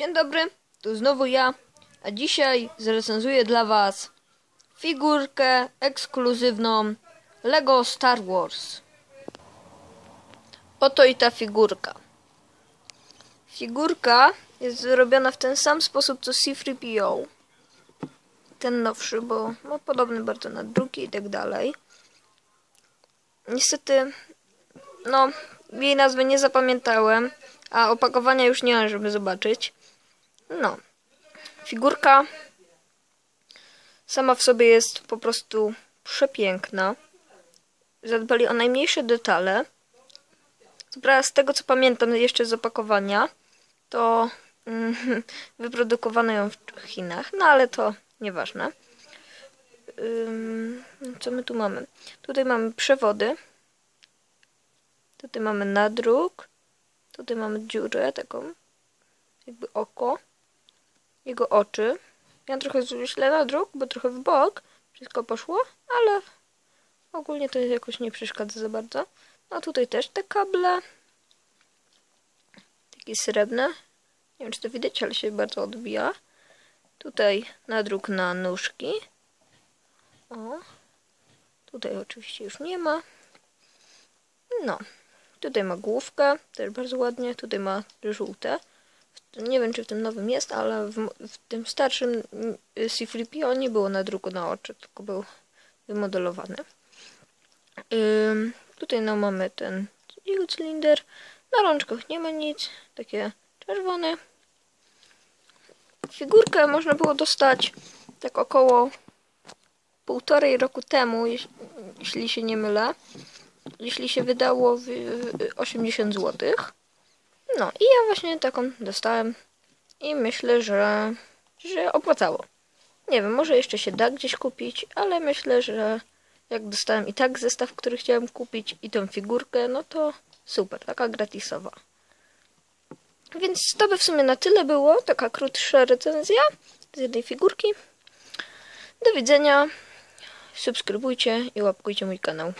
Dzień dobry, tu znowu ja, a dzisiaj zrecenzuję dla Was figurkę ekskluzywną Lego Star Wars. Oto i ta figurka. Figurka jest zrobiona w ten sam sposób co C-3PO. Ten nowszy, bo ma podobny bardzo na drugi i tak dalej. Niestety, no, jej nazwy nie zapamiętałem, a opakowania już nie mam, żeby zobaczyć. No, figurka sama w sobie jest po prostu przepiękna. Zadbali o najmniejsze detale. Z tego co pamiętam jeszcze z opakowania, to mm, wyprodukowano ją w Chinach, no ale to nieważne. Ym, co my tu mamy? Tutaj mamy przewody. Tutaj mamy nadruk. Tutaj mamy dziurę, taką jakby oko. Jego oczy. Ja trochę źle nadruk, bo trochę w bok. Wszystko poszło, ale ogólnie to jakoś nie przeszkadza za bardzo. No tutaj też te kable. Takie srebrne. Nie wiem, czy to widać, ale się bardzo odbija. Tutaj nadruk na nóżki. O. Tutaj oczywiście już nie ma. No. Tutaj ma główkę, też bardzo ładnie. Tutaj ma żółte. Nie wiem, czy w tym nowym jest, ale w, w tym starszym C-3PO nie było nadruku na oczy, tylko był wymodelowany. Ym, tutaj no mamy ten jego cylinder. Na rączkach nie ma nic. Takie czerwone. Figurkę można było dostać tak około półtorej roku temu, jeśli się nie mylę. Jeśli się wydało 80 zł. No i ja właśnie taką dostałem i myślę, że, że opłacało. Nie wiem, może jeszcze się da gdzieś kupić, ale myślę, że jak dostałem i tak zestaw, który chciałem kupić i tą figurkę, no to super, taka gratisowa. Więc to by w sumie na tyle było, taka krótsza recenzja z jednej figurki. Do widzenia, subskrybujcie i łapkujcie mój kanał.